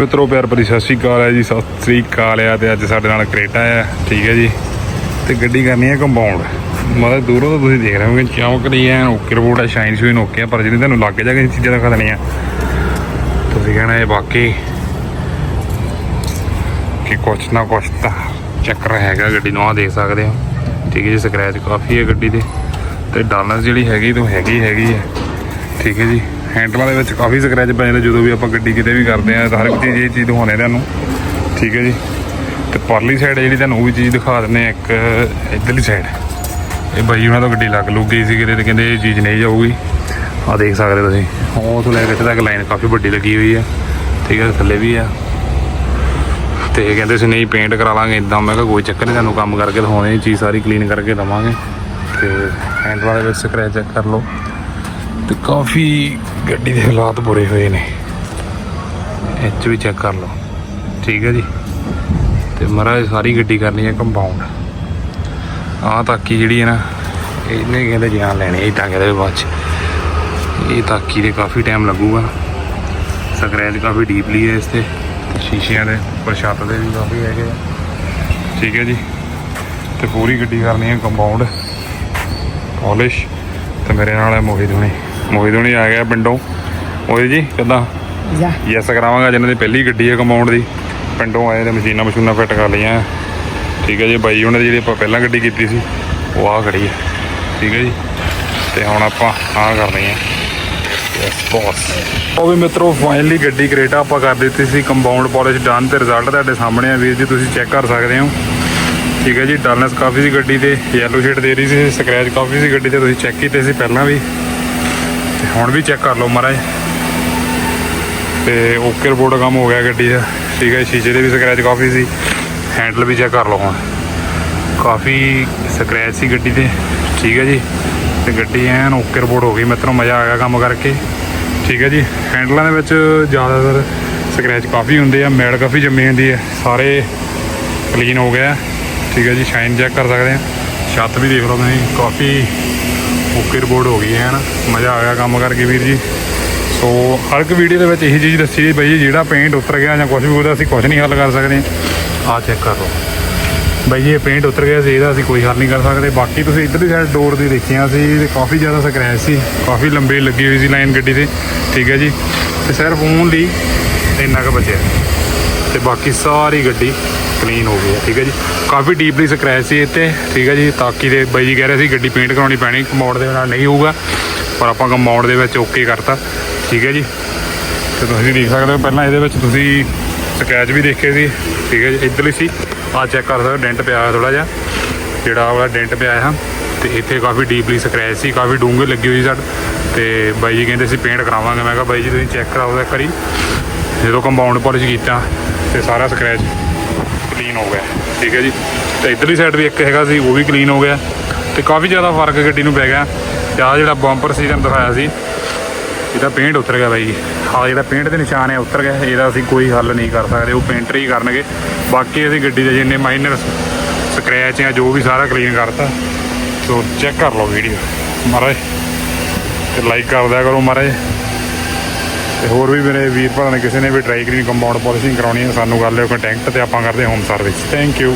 ਮਿੱਤਰੋ, ਪਿਆਰ ਭਰੀ ਸਤਿ ਸ਼੍ਰੀ ਅਕਾਲ ਹੈ ਜੀ। ਸਤਿ ਸ਼੍ਰੀ ਅਕਾਲ ਆ ਤੇ ਅੱਜ ਸਾਡੇ ਨਾਲ ਕਰੇਟਾ ਆ, ਠੀਕ ਹੈ ਜੀ। ਤੇ ਗੱਡੀ ਕਰਨੀ ਹੈ ਕੰਪਾਊਂਡ ਮਤਲਬ ਦੂਰੋਂ ਤਾਂ ਤੁਸੀਂ ਦੇਖ ਰਹੇ ਹੋਗੇ ਚਮਕਦੀ ਹੈ, ਓਕੇ ਰਿਪੋਰਟ ਆ ਸ਼ਾਈਨ ਸ਼ੂਨ ਓਕੇ ਆ, ਪਰ ਜਿਹੜੀ ਤੁਹਾਨੂੰ ਲੱਗ ਜਾ ਕੇ ਚੀਜ਼ਾਂ ਦਿਖਾ ਦੇਣੀਆਂ। ਤੁਸੀਂ ਕਹਿਣਾ ਇਹ ਬਾਕੀ ਕਿ ਕੁਛ ਨਾ ਕੁਛ ਤਾਂ ਚੱਕਰ ਹੈਗਾ, ਗੱਡੀ ਨੂੰ ਆ ਦੇਖ ਸਕਦੇ ਹੋ। ਠੀਕ ਹੈ ਜੀ ਸਕ੍ਰੈਚ ਕਾਫੀ ਹੈ ਗੱਡੀ ਦੇ। ਤੇ ਡਾਲਰ ਜਿਹੜੀ ਹੈਗੀ, ਤੋਂ ਹੈਗੀ ਹੈਗੀ ਹੈ। ਠੀਕ ਹੈ ਜੀ। ਹੈਂਡਲਾਂ ਦੇ ਵਿੱਚ ਕਾਫੀ ਸਕ੍ਰੈਚ ਪੈ ਜਾਂਦੇ ਜਦੋਂ ਵੀ ਆਪਾਂ ਗੱਡੀ ਕਿਤੇ ਵੀ ਕਰਦੇ ਆ ਤਾਂ ਹਰ ਇੱਕ ਚੀਜ਼ ਇਹ ਚੀਜ਼ ਦਿਖਾਉਂਦੇ ਤੁਹਾਨੂੰ। ਠੀਕ ਹੈ ਜੀ? ਤੇ ਪਰਲੀ ਸਾਈਡ ਜਿਹੜੀ ਤੁਹਾਨੂੰ ਉਹ ਵੀ ਚੀਜ਼ ਦਿਖਾ ਦਿੰਦੇ ਆ ਇੱਕ ਇਧਰਲੀ ਸਾਈਡ ਇਹ ਬਾਈ ਉਹਨਾਂ ਤੋਂ ਗੱਡੀ ਲੱਗ ਲੁੱਗ ਗਈ ਸੀ ਕਿਤੇ ਤੇ ਕਹਿੰਦੇ ਇਹ ਚੀਜ਼ ਨਹੀਂ ਜਾਊਗੀ। ਆ ਦੇਖ ਸਕਦੇ ਤੁਸੀਂ। ਉਹ ਤੋਂ ਲੈ ਕੇ ਇੱਥੇ ਤੱਕ ਲਾਈਨ ਕਾਫੀ ਵੱਡੀ ਲੱਗੀ ਹੋਈ ਹੈ। ਠੀਕ ਹੈ, ਥੱਲੇ ਵੀ ਆ ਤੇ ਕਹਿੰਦੇ ਸੀ, ਨਹੀਂ ਪੇਂਟ ਕਰਾ ਲਾਂਗੇ ਇਦਾਂ। ਮੈਂ ਕਿਹਾ, ਕੋਈ ਚੱਕਰ ਨਹੀਂ, ਤੁਹਾਨੂੰ ਕੰਮ ਕਰਕੇ ਦਿਖਾਉਣੇ ਇਹ ਚੀਜ਼ ਸਾਰੀ ਕਲੀਨ ਕਰਕੇ ਦਵਾਂਗੇ। ਤੇ ਹੈਂਡਲਾਂ ਦੇ ਵਿੱਚ ਸਕ੍ਰੈਚ ਚੈੱਕ ਕਰ ਲਓ। ਤੇ ਕਾਫੀ ਗੱਡੀ ਦੇ ਹਾਲਾਤ ਬੁਰੇ ਹੋਏ ਨੇ। ਇਹ 'ਚ ਵੀ ਚੈੱਕ ਕਰ ਲਓ। ਠੀਕ ਹੈ ਜੀ? ਤੇ ਮਹਾਰਾਜ ਸਾਰੀ ਗੱਡੀ ਕਰਨੀ ਹੈ ਕੰਪਾਊਂਡ ਆਹ ਤਾਕੀ ਜਿਹੜੀ ਹੈ ਨਾ, ਇਹਨੇ ਕਹਿੰਦੇ ਜਾਨ ਲੈਣੀ ਇਹ ਤਾਂ ਕਹਿੰਦੇ ਬਾਅਦ ਚ। ਇਹ ਤਾਕੀ ਦੇ ਕਾਫੀ ਟਾਈਮ ਲੱਗੂਗਾ। ਸਕ੍ਰੈਚ ਕਾਫੀ ਡੀਪਲੀ ਹੈ ਇਸ ਤੇ। ਸ਼ੀਸ਼ਿਆਂ ਦੇ ਉੱਪਰ ਛੱਤ ਦੇ ਵੀ ਕਾਫੀ ਹੈਗੇ ਆ। ਠੀਕ ਹੈ ਜੀ? ਤੇ ਪੂਰੀ ਗੱਡੀ ਕਰਨੀ ਹੈ ਕੰਪਾਊਂਡ ਪਾਲਿਸ਼। ਤੇ ਮੇਰੇ ਨਾਲ ਹੈ ਮੋਹਿਤ ਹੁਣੀ। ਮੋਹਿਤ ਹੁਣੀ ਆ ਗਿਆ ਪਿੰਡੋਂ। ਮੋਹਿਤ ਜੀ ਕਿੱਦਾਂ? ਜਾ। ਯੈਸ ਕਰਾਵਾਂਗਾ ਜਿਨ੍ਹਾਂ ਦੀ ਪਹਿਲੀ ਗੱਡੀ ਹੈ ਕੰਪਾਊਂਡ ਦੀ। ਪਿੰਡੋਂ ਆਏ ਤੇ ਮਸ਼ੀਨਾਂ ਮਸ਼ੂਨਾਂ ਫਿੱਟ ਕਰ ਲਈਆਂ। ਠੀਕ ਹੈ ਜੀ ਬਾਈ ਉਹਨਾਂ ਦੀ ਜਿਹੜੀ ਆਪਾਂ ਪਹਿਲਾਂ ਗੱਡੀ ਕੀਤੀ ਸੀ ਉਹ ਆ ਖੜੀ ਹੈ ਠੀਕ ਹੈ ਜੀ ਤੇ ਹੁਣ ਆਪਾਂ ਆਹ ਕਰਨੀ ਹੈ ਯੈਸ ਬੌਸ ਉਹ ਵੀ ਮਿੱਤਰੋ ਫਾਈਨਲੀ ਗੱਡੀ ਕਰੇਟਾ ਆਪਾਂ ਕਰ ਦਿੱਤੀ ਸੀ ਕੰਪਾਊਂਡ ਪਾਲਿਸ਼ ਡਨ ਤੇ ਰਿਜ਼ਲਟ ਤੁਹਾਡੇ ਸਾਹਮਣੇ ਆ। ਵੀਰ ਜੀ ਤੁਸੀਂ ਚੈੱਕ ਕਰ ਸਕਦੇ ਹੋ। ਠੀਕ ਹੈ ਜੀ ਡਲਨੈਸ ਕਾਫੀ ਸੀ ਗੱਡੀ ਤੇ ਯੈਲੋ ਸ਼ੇਡ ਦੇ ਰਹੀ ਸੀ ਸਕ੍ਰੈਚ ਕਾਫੀ ਸੀ ਗੱਡੀ ਤੇ ਤੁਸੀਂ ਚੈੱਕ ਕੀਤੇ ਸੀ ਪਹਿਲਾਂ ਵੀ। ਹੁਣ ਵੀ ਚੈੱਕ ਕਰ ਲਓ ਮਹਾਰਾਜ ਤੇ ਓਕੇ ਰਿਪੋਰਟ ਕੰਮ ਹੋ ਗਿਆ ਗੱਡੀ ਦਾ। ਠੀਕ ਹੈ ਸ਼ੀਸ਼ੇ ਦੇ ਵੀ ਸਕ੍ਰੈਚ ਕਾਫੀ ਸੀ। ਹੈਂਡਲ ਵੀ ਚੈੱਕ ਕਰ ਲਓ ਹੁਣ। ਕਾਫੀ ਸਕ੍ਰੈਚ ਸੀ ਗੱਡੀ ਤੇ। ਠੀਕ ਹੈ ਜੀ, ਤੇ ਗੱਡੀ ਐਨ ਓਕੇ ਰਿਪੋਰਟ ਹੋ ਗਈ। ਮਿੱਤਰੋ ਮਜ਼ਾ ਆ ਗਿਆ ਕੰਮ ਕਰਕੇ। ਠੀਕ ਹੈ ਜੀ ਹੈਂਡਲਾਂ ਦੇ ਵਿੱਚ ਜ਼ਿਆਦਾਤਰ ਸਕ੍ਰੈਚ ਕਾਫੀ ਹੁੰਦੇ ਆ। ਮੈਲ ਕਾਫੀ ਜੰਮੀ ਹੁੰਦੀ ਹੈ ਸਾਰੇ ਕਲੀਨ ਹੋ ਗਿਆ ਠੀਕ ਹੈ ਜੀ ਸ਼ਾਈਨ ਚੈੱਕ ਕਰ ਸਕਦੇ ਆ। ਛੱਤ ਵੀ ਦੇਖ ਲਓ ਤੁਸੀਂ, ਕਾਫੀ ਓਕੇ ਰਿਪੋਰਟ ਹੋ ਗਈ ਹੈ ਨਾ ਮਜ਼ਾ ਆ ਗਿਆ ਕੰਮ ਕਰਕੇ ਵੀਰ ਜੀ। ਸੋ ਹਰ ਇੱਕ ਵੀਡੀਓ ਦੇ ਵਿੱਚ ਇਹੀ ਚੀਜ਼ ਦੱਸੀ ਜੀ ਬਈ ਜੀ, ਜਿਹੜਾ ਪੇਂਟ ਉਤਰ ਗਿਆ ਜਾਂ ਕੁਝ ਵੀ ਉਹਦਾ ਅਸੀਂ ਕੁਝ ਨਹੀਂ ਹੱਲ ਕਰ ਸਕਦੇ। ਆਹ ਚੈੱਕ ਕਰ ਲਓ। ਬਈ ਜੀ, ਇਹ ਪੇਂਟ ਉਤਰ ਗਿਆ ਸੀ, ਇਹਦਾ ਅਸੀਂ ਕੋਈ ਹੱਲ ਨਹੀਂ ਕਰ ਸਕਦੇ। ਬਾਕੀ ਤੁਸੀਂ ਇੱਧਰਲੀ ਸਾਈਡ ਡੋਰ ਦੀ ਦੇਖੀਆਂ ਸੀ ਤੇ ਕਾਫੀ ਜ਼ਿਆਦਾ ਸਕ੍ਰੈਚ ਸੀ, ਕਾਫੀ ਲੰਬੀ ਲੱਗੀ ਹੋਈ ਸੀ ਲਾਈਨ ਗੱਡੀ ਤੇ ਠੀਕ ਹੈ ਜੀ। ਤੇ ਸਿਰਫ ਲਈ ਇੰਨਾ ਕੁ ਬਚਿਆ ਤੇ ਬਾਕੀ ਸਾਰੀ ਗੱਡੀ ਕਲੀਨ ਹੋ ਗਈ ਹੈ ਠੀਕ ਹੈ ਜੀ। ਕਾਫੀ ਡੀਪਲੀ ਸਕ੍ਰੈਚ ਸੀ ਇੱਥੇ, ਠੀਕ ਹੈ ਜੀ। ਤਾਕੀ ਦੇ ਬਾਈ ਜੀ ਕਹਿ ਰਹੇ ਸੀ ਗੱਡੀ ਪੇਂਟ ਕਰਾਉਣੀ ਪੈਣੀ ਕਮੌੜ ਦੇ ਨਾਲ ਨਹੀਂ ਹੋਊਗਾ, ਪਰ ਆਪਾਂ ਕਮੌੜ ਦੇ ਵਿੱਚ ਓਕੇ ਕਰਤਾ, ਠੀਕ ਹੈ ਜੀ। ਤੇ ਤੁਸੀਂ ਦੇਖ ਸਕਦੇ ਹੋ, ਪਹਿਲਾਂ ਇਹਦੇ ਵਿੱਚ ਤੁਸੀਂ ਸਕੈਚ ਵੀ ਦੇਖੇ ਸੀ, ਠੀਕ ਹੈ ਜੀ। ਇੱਧਰਲੀ ਸੀ ਆ ਚੈੱਕ ਕਰ ਸਕਦੇ ਹੋ ਡੈਂਟ ਪਿਆ ਹੋਇਆ ਥੋੜਾ ਜਿਹਾ, ਜਿਹੜਾ ਆਹ ਵਾਲਾ ਡੈਂਟ ਪਿਆ ਹੈ। ਤੇ ਇੱਥੇ ਕਾਫੀ ਡੀਪਲੀ ਸਕ੍ਰੈਚ ਸੀ, ਕਾਫੀ ਡੂੰਘੇ ਲੱਗੀ ਹੋਈ ਸਾਡ ਤੇ ਬਾਈ ਜੀ ਕਹਿੰਦੇ ਸੀ ਪੇਂਟ ਕਰਾਵਾਂਗੇ, ਮੈਂ ਕਿਹਾ ਬਾਈ ਜੀ ਤੁਸੀਂ ਚੈੱਕ ਕਰਾਓ ਇੱਕ ਵਾਰੀ। ਜਦੋਂ ਕੰਪਾਊਂਡ ਪਾਲਿਸ਼ ਕੀਤਾ, ਤੇ ਸਾਰਾ ਸਕ੍ਰੈਚ ਕਲੀਨ ਹੋ ਗਿਆ। ਠੀਕ ਹੈ ਜੀ। ਤੇ ਇਧਰਲੀ ਸਾਈਡ ਵੀ ਇੱਕ ਹੈਗਾ ਸੀ, ਉਹ ਵੀ ਕਲੀਨ ਹੋ ਗਿਆ। ਤੇ ਕਾਫੀ ਜ਼ਿਆਦਾ ਫ਼ਰਕ ਗੱਡੀ ਨੂੰ ਪੈ ਗਿਆ। ਤੇ ਆਹ ਜਿਹੜਾ ਬੰਪਰ ਸੀ ਤੁਹਾਨੂੰ ਦਿਖਾਇਆ ਸੀ, ਇਹਦਾ ਪੇਂਟ ਉਤਰ ਗਿਆ ਬਾਈ ਆਹ ਜਿਹੜਾ ਪੇਂਟ ਦੇ ਨਿਸ਼ਾਨ ਹੈ ਉਤਰ ਗਿਆ। ਇਹਦਾ ਅਸੀਂ ਕੋਈ ਹੱਲ ਨਹੀਂ ਕਰ ਸਕਦੇ, ਉਹ ਪੇਂਟਰ ਹੀ ਕਰਨਗੇ। ਬਾਕੀ ਅਸੀਂ ਗੱਡੀ ਦੇ ਜਿੰਨੇ ਮਾਈਨਰ ਸਕ੍ਰੈਚ ਜਾਂ ਜੋ ਵੀ ਸਾਰਾ ਕਲੀਨ ਕਰਤਾ। ਸੋ ਚੈੱਕ ਕਰ ਲਓ ਵੀਡੀਓ ਮਹਾਰਾਜ, ਤੇ ਲਾਈਕ ਕਰ ਦਿਆ ਕਰੋ ਮਹਾਰਾਜ। ਤੇ ਹੋਰ ਵੀ ਮੇਰੇ ਵੀਰ ਭਰਾ ਨੇ ਕਿਸੇ ਨੇ ਵੀ ਟਰਾਈ ਕਰੀ ਕੰਪਾਊਂਡ ਪਾਲਿਸ਼ਿੰਗ ਕਰਾਉਣੀ ਹੈ ਸਾਨੂੰ ਕਰ ਲਿਓ ਕੰਟੈਕਟ ਤੇ ਆਪਾਂ ਕਰਦੇ ਹੋਮ ਸਰਵਿਸ ਥੈਂਕ ਯੂ